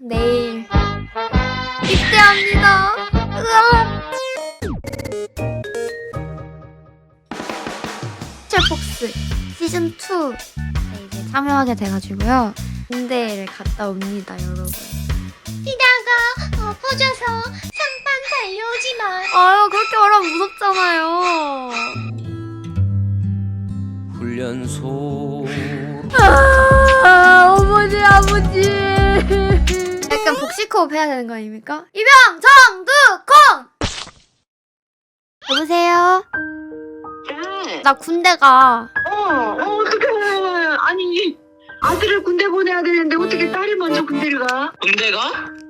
내일 입대합니다. 으아. 첼폭스 시즌 2 네, 이제 참여하게 돼가지고요. 군대를 갔다 옵니다, 여러분. 뛰다가 엎어져서 상판 달려오지 마. 아유 그렇게 말하면 무섭 복식호흡 해야 되는 거 아닙니까? 이병 정두콩. 여보세요. 네. 나 군대 가. 어, 어, 어떡해. 아니, 아들을 군대 보내야 되는데 어떻게 딸이 먼저 군대를 가? 군대가?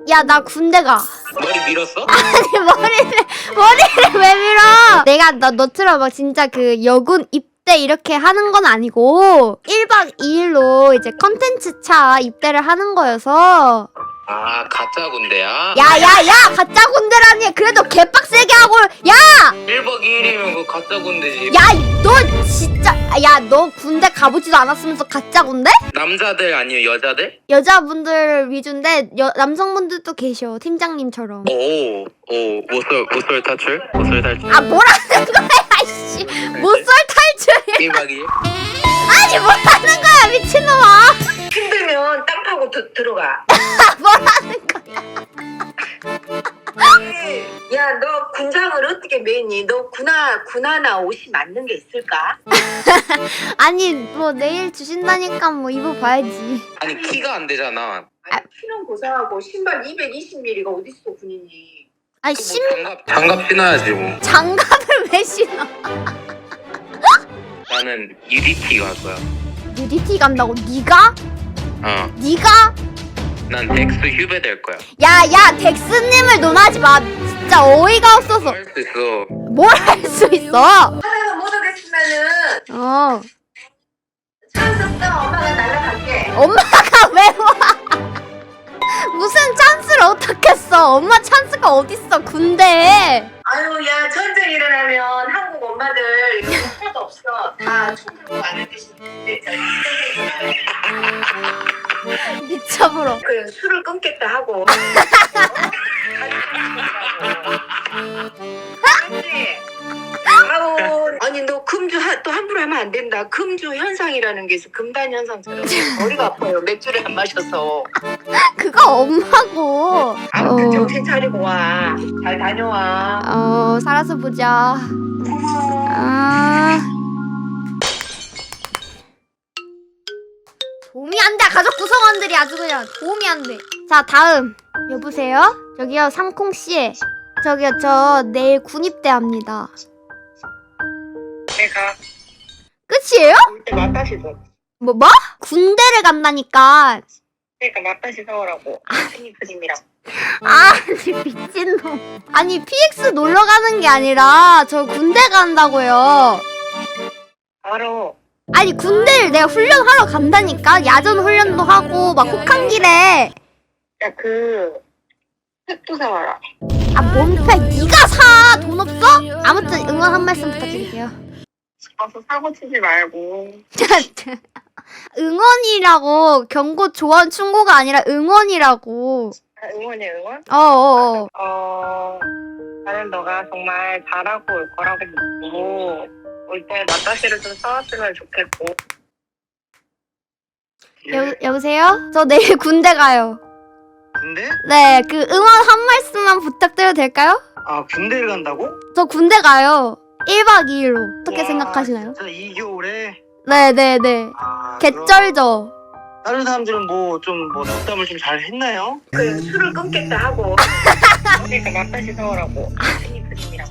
야 나 군대 가. 머리 밀었어? 아니 머리를 머리를 왜 밀어? 내가 너 너처럼 막 진짜 그 여군 입대 이렇게 하는 건 아니고 1박 2일로 이제 컨텐츠 차 입대를 하는 거여서 아 가짜 군대야? 야야야 가짜 군대라니 그래도 개빡세게 하고 야 1박 2일이면 그 가짜 군대지 야너 진짜 야 너 군대 가보지도 않았으면서 가짜 군대? 남자들 아니면 여자들? 여자분들 위주인데 여, 남성분들도 계셔 팀장님처럼 오, 오 모쏠 모쏠 탈출? 모쏠 탈출? 아 뭐라는 거야 아이씨 못쏠 탈출이 1박 2일? 아니 뭐라는 거야 미친놈아 파고 드, 들어가. 뭐라는 거야 야, 너 군장을 어떻게 매니? 너 군화, 군화나 옷이 맞는 게 있을까? 아니 뭐 내일 주신다니까 뭐 입어봐야지 아니 키가 안 되잖아 아니, 키는 고사하고 신발 220mm가 어딨어, 군인이. 아니 그심뭐 장갑 장갑 신어야지 뭐 장갑을 왜 신어 나는 UDT 갈 거야 UDT 간다고 네가? 어난 네가? 덱스 휴배 될 거야 야야 덱스님을 논하지 마 진짜 어이가 없어서 할 수 있어 뭘 할 수 있어 하나가 못 오겠으면은 어 찬스 떠 엄마가 날라갈게. 엄마가 왜 와? 무슨 찬스를 어떻게 써? 엄마 찬스가 어딨어 군대 아유, 야, 전쟁 일어나면 한국 엄마들 이거 하나도 없어. 다 총으로 안을 드시는데. 미쳐버려 그 술을 끊겠다 하고. 아우, 아니 너 금주 또 함부로 하면 안 된다. 금주 현상이라는 게 있어. 금단 현상처럼 머리가 아파요. 맥주를 안 마셔서. 그거 엄마고 아무튼 어. 정신 차리고 와. 잘 다녀와. 어 살아서 보자 아 도움이 가족 구성원들이 아주 그냥 도움이 안 돼 자 다음 여보세요 저기요 삼콩씨 저기요 저 내일 군입대 합니다 내가 끝이에요? 맞다시. 뭐 뭐? 군대를 간다니까 그러니까 맞다시 사오라고. 스니 그림이랑. 아니 미친놈 아니 PX 놀러 가는 게 아니라 저 군대 간다고요 바로 아니 군대를 내가 훈련하러 간다니까 야전 훈련도 하고 막 혹한길에 야그 책도 사와라. 아 몸빼 네가 사 돈 없어? 아무튼 응원 한 말씀 부탁드릴게요 가서 사고 치지 말고. 응원이라고 경고 조언 충고가 아니라 응원이라고 아, 응원이야 응원? 어어어 어 나는 너가 정말 잘하고 올 거라고 믿고 올때 맞다시를 좀 써왔으면 좋겠고. 여, 여보세요? 저 내일 군대 가요 군대? 네 그 응원 한 말씀만 부탁드려도 될까요? 아 군대를 간다고? 저 군대 가요 1박 2일로 어떻게 와, 생각하시나요? 진짜 2개월에 네 네 네 아, 개쩔죠? 그럼 다른 사람들은 뭐 좀뭐 덕담을 좀 잘 했나요? 그 술을 끊겠다 하고. 그러니까 맞다시 사오라고. 스니 그림이랑.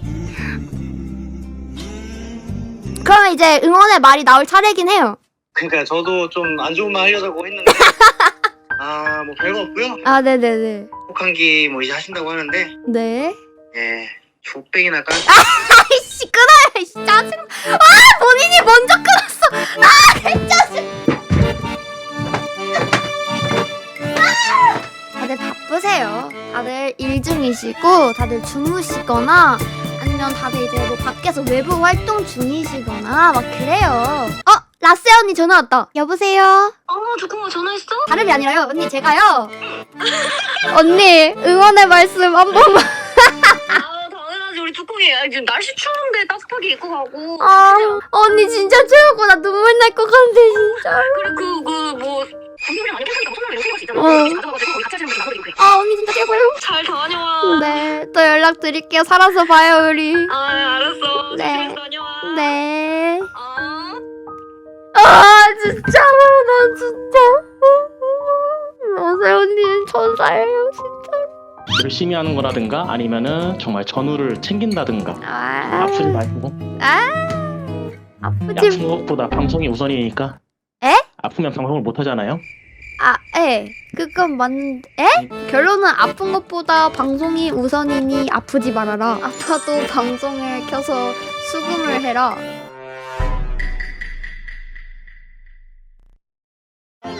그러면 이제 응원의 말이 나올 차례긴 해요. 그러니까 저도 좀 안 좋은 말 하려고 했는데. 아 뭐 별거 없고요. 아 네네네. 혹한기 뭐 이제 하신다고 하는데. 네. 예 족백이나 깔 아이씨 끊어요 이씨. 짜증 아 본인이 먼저 끊었어. 아 짜증. 아! 다들 바쁘세요. 다들 일 중이시고 다들 주무시거나 아니면 다들 이제 뭐 밖에서 외부 활동 중이시거나 막 그래요. 어 라세 언니 전화 왔다. 여보세요? 어, 잠깐만 전화했어? 다름이 아니라요? 언니 제가요? 언니 응원의 말씀 한 번만. 아 당연하지. 우리 뚜껑이 아, 지금 날씨 추운데 따뜻하게 입고 가고. 아 언니 진짜 최고고 나 눈물 날 것 같아 진짜. 그리고 그 그 아니고 수 있잖아 어. 가져가지고 거기 같이 하시는 분이 나거든 그래 아 언니 진짜 최고요. 잘 다녀와 네 또 연락 드릴게요. 살아서 봐요 우리. 아 알았어 네. 조심해서 다녀와 네. 아. 아 진짜 나 진짜. 러세 언니는 천사예요 진짜. 열심히 하는 거라든가 아니면은 정말 전우를 챙긴다든가 아 아프지 말고 아 아프지 아픈 것보다 방송이 우선이니까 에? 아프면 방송을 못 하잖아요 아, 에. 그건 맞는데, 에? 결론은 아픈 것보다 방송이 우선이니 아프지 말아라. 아파도 방송을 켜서 수긍을 해라.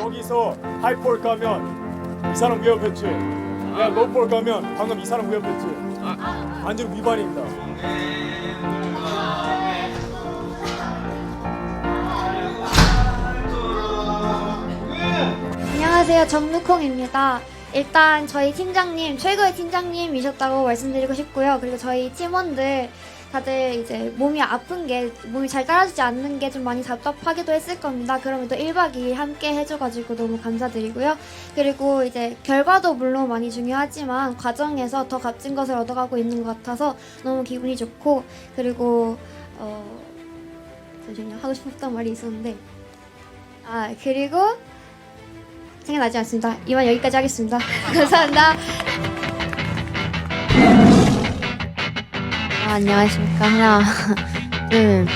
여기서 하이볼 가면 이 사람 위협했지. 내가 로볼 가면 방금 이 사람 위협했지. 완전 위반입니다. 안녕하세요. 정루콩입니다. 일단 저희 팀장님, 최고의 팀장님이셨다고 말씀드리고 싶고요. 그리고 저희 팀원들 다들 이제 몸이 아픈 게, 몸이 잘 따라주지 않는 게 좀 많이 답답하기도 했을 겁니다. 그럼에도 1박 2일 함께 해줘가지고 너무 감사드리고요. 그리고 이제 결과도 물론 많이 중요하지만 과정에서 더 값진 것을 얻어가고 있는 것 같아서 너무 기분이 좋고, 그리고, 어, 잠시만요. 하고 싶었던 말이 있었는데. 아, 그리고 생각나지 않습니다. 이만 여기까지 하겠습니다. 감사합니다. 아, 안녕하십니까. 하나, 둘.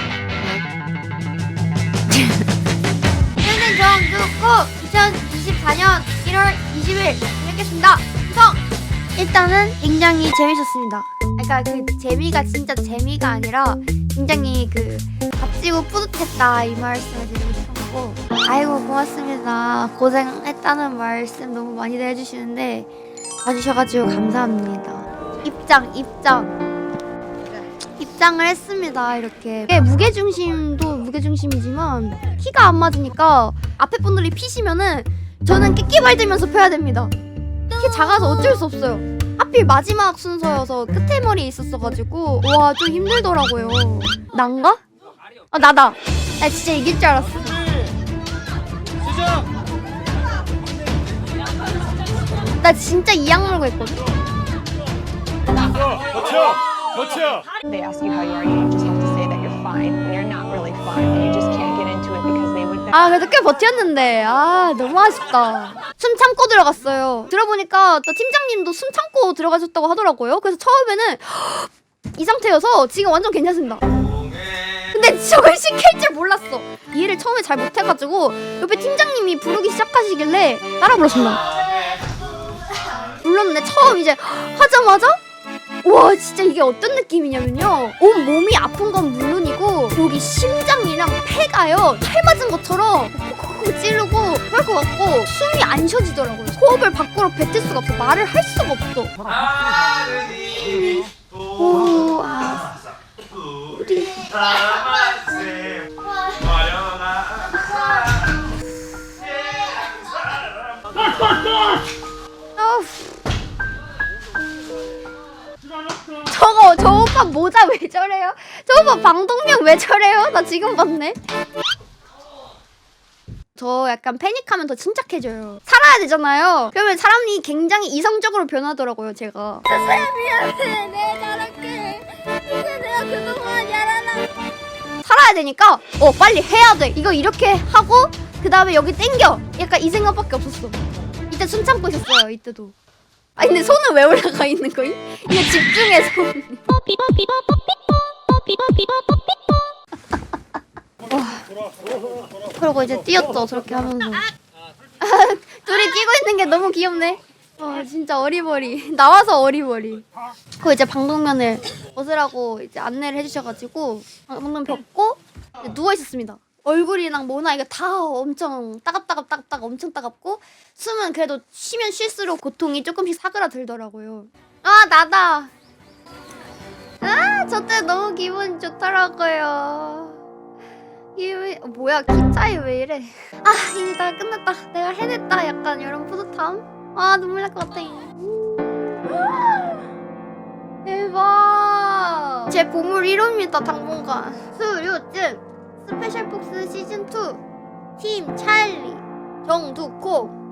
저는 정두고 2024년 1월 20일 시작했습니다. 구성! 일단은 굉장히 재밌었습니다. 그러니까 그 재미가 진짜 재미가 아니라 굉장히 그 값지고 뿌듯했다 이 말씀을 드리고 싶 었고 아이고 고맙습니다. 고생했다는 말씀 너무 많이들 해주시는데 봐주셔가지고 감사합니다. 입장 입장 입장을 했습니다. 이렇게 무게중심도 무게중심이지만 키가 안 맞으니까 앞에 분들이 피시면은 저는 끼끼발 들면서 펴야 됩니다. 키 작아서 어쩔 수 없어요. 하필 마지막 순서여서 끝에 머리에 있었어가지고 와 좀 힘들더라고요. 난가? 아 나다. 나 진짜 이길 줄 알았어. 나 진짜 이 악물고 했거든. 버텨, 버텨. they ask you how you are, you just have to say that you're fine when you're not really fine and you just can't get into it because they would 아 그래도 꽤 버텼는데 아 너무 아쉽다 숨 참고 들어갔어요 들어보니까 또 팀장님도 숨 참고 들어가셨다고 하더라고요 그래서 처음에는 이 상태여서 지금 완전 괜찮습니다 근데 저걸 시킬 줄 몰랐어. 이해를 처음에 잘 못해가지고 옆에 팀장님이 부르기 시작하시길래 따라 불렀습니다. 불렀는데 처음 이제 하자마자 와 진짜 이게 어떤 느낌이냐면요. 온 몸이 아픈 건 물론이고 여기 심장이랑 폐가요. 칼 맞은 것처럼 콕콕콕 찌르고 그럴 것 같고 숨이 안 쉬어지더라고요. 호흡을 밖으로 뱉을 수가 없어. 말을 할 수가 없어. 오, 아, 아우. 저거 저 오빠 모자 왜 저래요? 저 오빠 방독면 왜 저래요? 나 지금 봤네. 저 약간 패닉하면 더 침착해져요. 살아야 되잖아요. 그러면 사람이 굉장히 이성적으로 변하더라고요, 제가. 미안해, 내가 잘할게. 살아야 되니까, 어, 빨리 해야 돼. 이거 이렇게 하고, 그 다음에 여기 땡겨. 약간 이 생각밖에 없었어. 이때 숨 참고 있었어요, 이때도. 아 근데 손은 왜 올라가 있는 거임? 이거 집중해서 그러고 이제 뛰었죠 저렇게 하면서 둘이 뛰고 있는 게 너무 귀엽네 와 진짜 어리버리 나와서 어리버리 그 이제 방독면을 벗으라고 이제 안내를 해주셔가지고 방독면 벗고 누워 있었습니다 얼굴이랑 뭐나 이거 다 엄청 따갑따갑 따갑따갑 엄청 따갑고 숨은 그래도 쉬면 쉴수록 고통이 조금씩 사그라들더라고요. 아 나다. 아 저때 너무 기분 좋더라고요. 어, 뭐야 키 차이 왜 이래? 아 이제 다 끝났다. 내가 해냈다. 약간 이런 뿌듯함. 아 눈물 날 것 같아. 대박. 제 보물 1호입니다 당분간. 수료증 스페셜 폭스 시즌 2 팀 찰리 정두콩.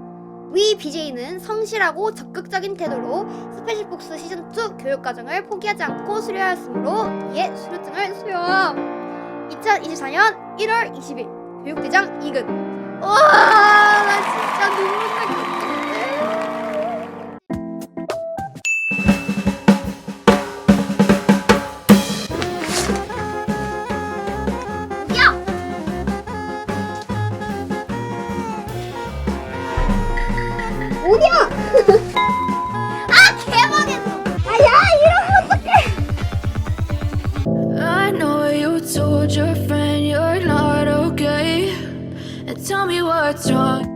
위 BJ는 성실하고 적극적인 태도로 스페셜 폭스 시즌 2 교육 과정을 포기하지 않고 수료하였으므로 이에 수료증을 수여함. 2024년 1월 20일 교육대장 이근. 와, 나 진짜 눈물 날 것. 아 아야 어떡해? I know you told your friend you're not okay. And tell me what's wrong.